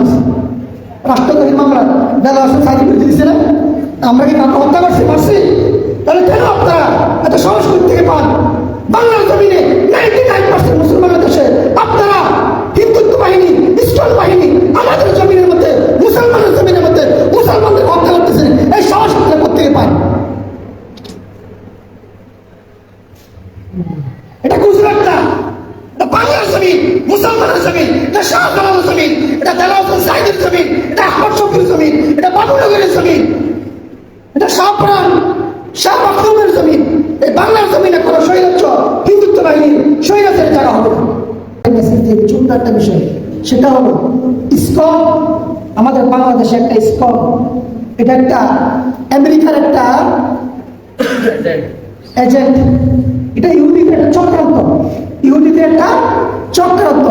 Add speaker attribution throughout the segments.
Speaker 1: দিচ্ছে রাষ্ট্রদ্রোহী মামলা বেলা আসলে করে দিচ্ছে না? আমরা কি কাউকে হত্যা করছি পারছি তাহলে কেন আপনারা এত সংস্কৃতি থেকে পান? বাংলার জমিনে নাইনটি নাইন পার্সেন্ট মুসলমানের দেশে আপনারা হিন্দুত্ব বাহিনী ইস্কন বাহিনী আমাদের জমিনের মধ্যে, মুসলমানের জমিনের মধ্যে মুসলমানদের হত্যা করতেছেন, এই সংস্কৃতি প্রত্যেকে পায় এটা গুজরাট না জমিন মুসলমানের জমিন এটা শাহজালালের জমিন এটা দেলাউদ্দিন সাইদের জমিন এটা আহমদ শফির জমিন এটা বাবুনগরের জমিন এটা শাহপ্রাণ শাহ মখদুমের জমিন এই বাংলার জমিনে কোনো স্বৈরাচ্য হিন্দুত্ব বাহিনী স্বৈরাচ্যের জায়গা হবে না। ছোট্ট একটা বিষয় সেটা হলো ইসকন আমাদের বাংলাদেশে একটা ইসকন এটা একটা আমেরিকার একটা এজেন্ট এটা ইহুদিদের একটা চক্রান্ত। ইহুদিদের একটা চক্রান্ত।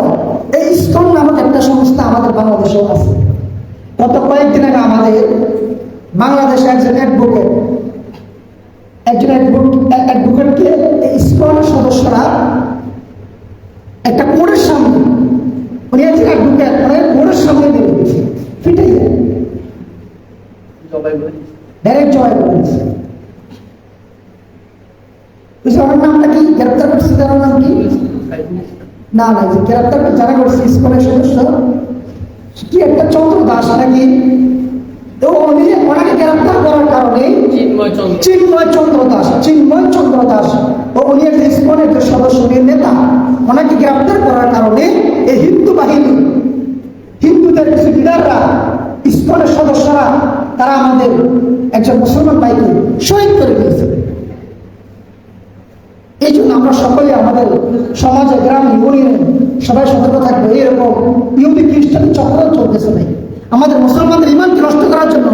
Speaker 1: এই ইসকন নামক একটা সংস্থা আমাদের বাংলাদেশেও আছে। গত কয়েকদিন আগে আমাদের বাংলাদেশে একজন অ্যাডভোকেট একজন অ্যাডভোকেটকে এই ইসকন সদস্যরা একটা কোর্টের সামনে উনি একজন অ্যাডভোকেট মানে কোর্টের সামনে দিয়েছে ফিটে যায় ডাইরেক্ট জবাই ওনার নামটা কি? গ্রেপ্তার করছে তার নাম কি? না না যে গ্রেপ্তার যারা করছে স্কুলের সদস্য কি একটা চন্দ্র দাস নাকি? তো উনি ওনাকে গ্রেপ্তার করার কারণে
Speaker 2: চিন্ময় চন্দ্র।
Speaker 1: দাস চিন্ময় চন্দ্র দাস ও উনি একজন ইস্কনের যে সদস্য নেতা ওনাকে গ্রেপ্তার করার কারণে এই হিন্দু বাহিনী হিন্দুদের কিছু লিডাররা সদস্যরা তারা আমাদের একজন মুসলমান ভাইকে শহীদ করে দিয়েছে। আমরা সকলে আমাদের সমাজে, গ্রামে ইউনিয়নে সবাই সতর্ক থাকব। এরকম ইহুদি খ্রিস্টান চক্র চলতেছে ভাই। আমাদের মুসলমানদের ইমানকে নষ্ট করার জন্য,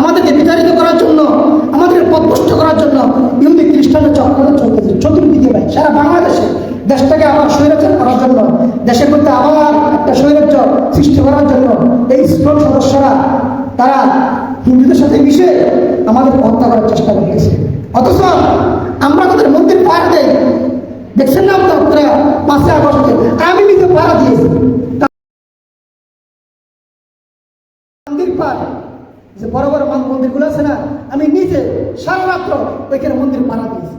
Speaker 1: আমাদেরকে বিতাড়িত করার জন্য আমাদের পদপুষ্ট করার জন্য ইহুদি খ্রিস্টানের চক্র চলতেছে। চতুর্দিকে ভাই, সারা বাংলাদেশে দেশটাকে আবার স্বৈরাচার করার জন্য, দেশের মধ্যে আবার একটা স্বৈরাচ্য সৃষ্টি করার জন্য এই স্কুল সদস্যরা, তারা হিন্দুদের সাথে মিশে আমাদের হত্যা করার চেষ্টা করতেছে। অথচ আমরা তাদের মন্দির পাহাড় দেয় দেখছেন না আপনারা পাঁচই আগস্টে আমি নিজে পাহারা দিয়েছি। যে বড় বড় মান- মন্দিরগুলো আছে না, আমি নিজে সারা রাত্র ওইখানে মন্দির পাহারা দিয়েছি।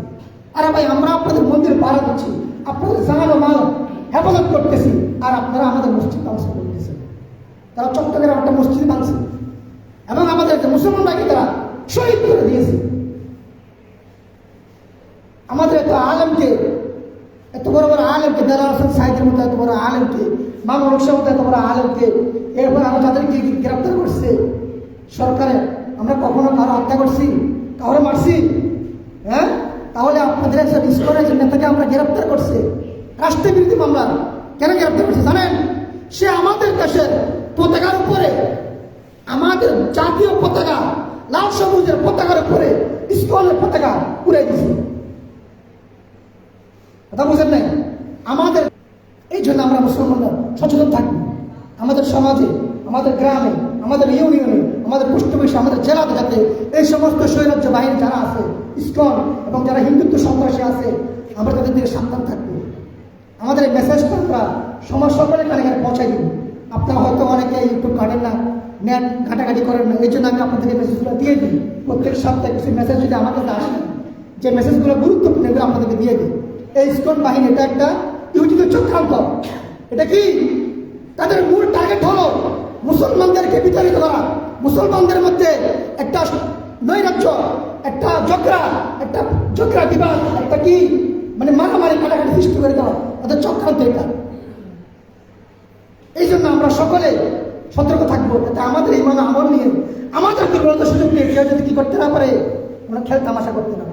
Speaker 1: আরে ভাই, আমরা আপনাদের মন্দির পাহারা দিচ্ছি। আপনাদের জানানো মাল হেফাজত করতেছি। আর আপনারা আমাদের মসজিদ ধ্বংস করতেছেন তারা চট্টগ্রাম একটা মসজিদ ভাঙছে। এবং আমাদের মুসলমান ভাইকে তারা শহীদ করে দিয়েছে আমাদের এত আলেমকে এত বড় বড় আলেমকে বেলাল হোসেন সাহিদের মতো এত বড় আলেমকে মামুন রক্সের মতো এত বড় আলেমকে, এরপর আমরা যাদেরকে গ্রেপ্তার করছে। সরকারে আমরা কখনো কারও হত্যা করছি? কারও মারছি? হ্যাঁ? তাহলে আপনাদের একজন ইস্কনের নেতাকে আমরা গ্রেপ্তার করছি। রাষ্ট্রবিরোধী মামলা। কেন গ্রেপ্তার করছে জানেন? সে আমাদের দেশের পতাকার উপরে, আমাদের জাতীয় পতাকা, লাল সবুজের পতাকার উপরে ইস্কনের পতাকা উড়ে দিছে কথা বুঝেন নাই? আমাদের এই জন্য আমরা মুসলমানরা সচেতন থাকব আমাদের সমাজে, আমাদের গ্রামে, আমাদের ইউনিয়নে, আমাদের পৃষ্ঠপোষে আমাদের জেলাতে যাতে এই সমস্ত স্বৈরাজ্য বাহিনী যারা আছে, ইস্কন এবং যারা হিন্দুত্ব সন্ত্রাসী আছে, আমরা তাদের দিকে সাবধান থাকব। আমাদের এই মেসেজটা আমরা সমাজ সকলের কানে কানে পৌঁছাই দিব। আপনারা হয়তো অনেকে ইউটিউব কাটেন না, নেট ঘাটাঘাটি করেন না, এই জন্য আমি আপনাদেরকে মেসেজগুলো দিয়ে দিই। প্রত্যেক সপ্তাহে কিছু মেসেজ যদি আমার কাছে আসে, যে মেসেজগুলো গুরুত্বপূর্ণ, এগুলো আপনাদেরকে দিয়ে দিই। এই ইস্কন বাহিনী, এটা একটা ইউটিউবের চক্রান্ত। এটা কি? তাদের মূল টার্গেট হলো মুসলমানদেরকে বিতাড়িত করা। মুসলমানদের মধ্যে একটা নৈরাজ্য, একটা জগরা একটা জগরা বিবাদ, একটা কি? মানে মারামারি, কাটাকাটি সৃষ্টি করে দেওয়া। ওদের চক্রান্ত এটা। এই জন্য আমরা সকলে সতর্ক থাকব। যাতে আমাদের এই মানে আমল নিয়ে। আমাদের দুর্বলতা সুযোগ নিয়ে কেউ যদি কি করতে না পারে, আমরা খেল তামাশা করতে না।